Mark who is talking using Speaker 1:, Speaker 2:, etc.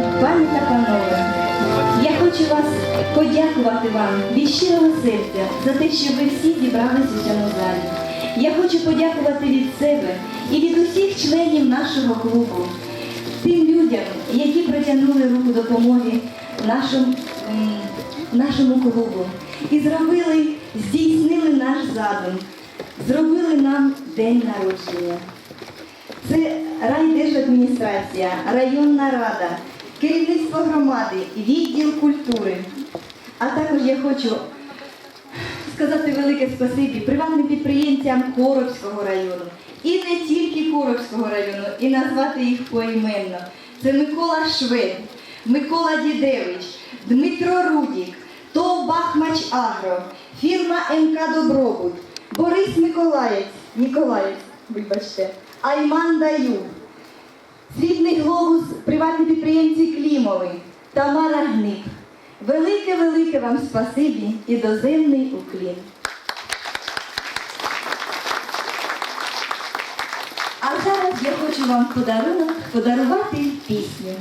Speaker 1: пані та панове, я хочу вас подякувати вам від щирого серця за те, що ви всі зібрались у цьому залі. Я хочу подякувати від себе і від усіх членів нашого клубу, тим людям, які протягнули руку допомоги нашому, нашому клубу і зробили, здійснили наш задум, зробили нам день народження. Це райдержадміністрація, районна рада, керівництво громади, відділ культури. А також я хочу сказати велике спасибі приватним підприємцям Коробського району. І не тільки Коробського району, і назвати їх поіменно. Це Микола Швед, Микола Дідевич, Дмитро Рудік, ТОВ Бахмач Агро, фірма МК Добробут, Борис Миколаєць, Ніколаєць, вибачте, Айман Даюк, Срібний глобус, приватні підприємці Клімови, Тамара Гник. Велике-велике вам спасибі і доземний уклін. А зараз я хочу вам подарунок подарувати пісню.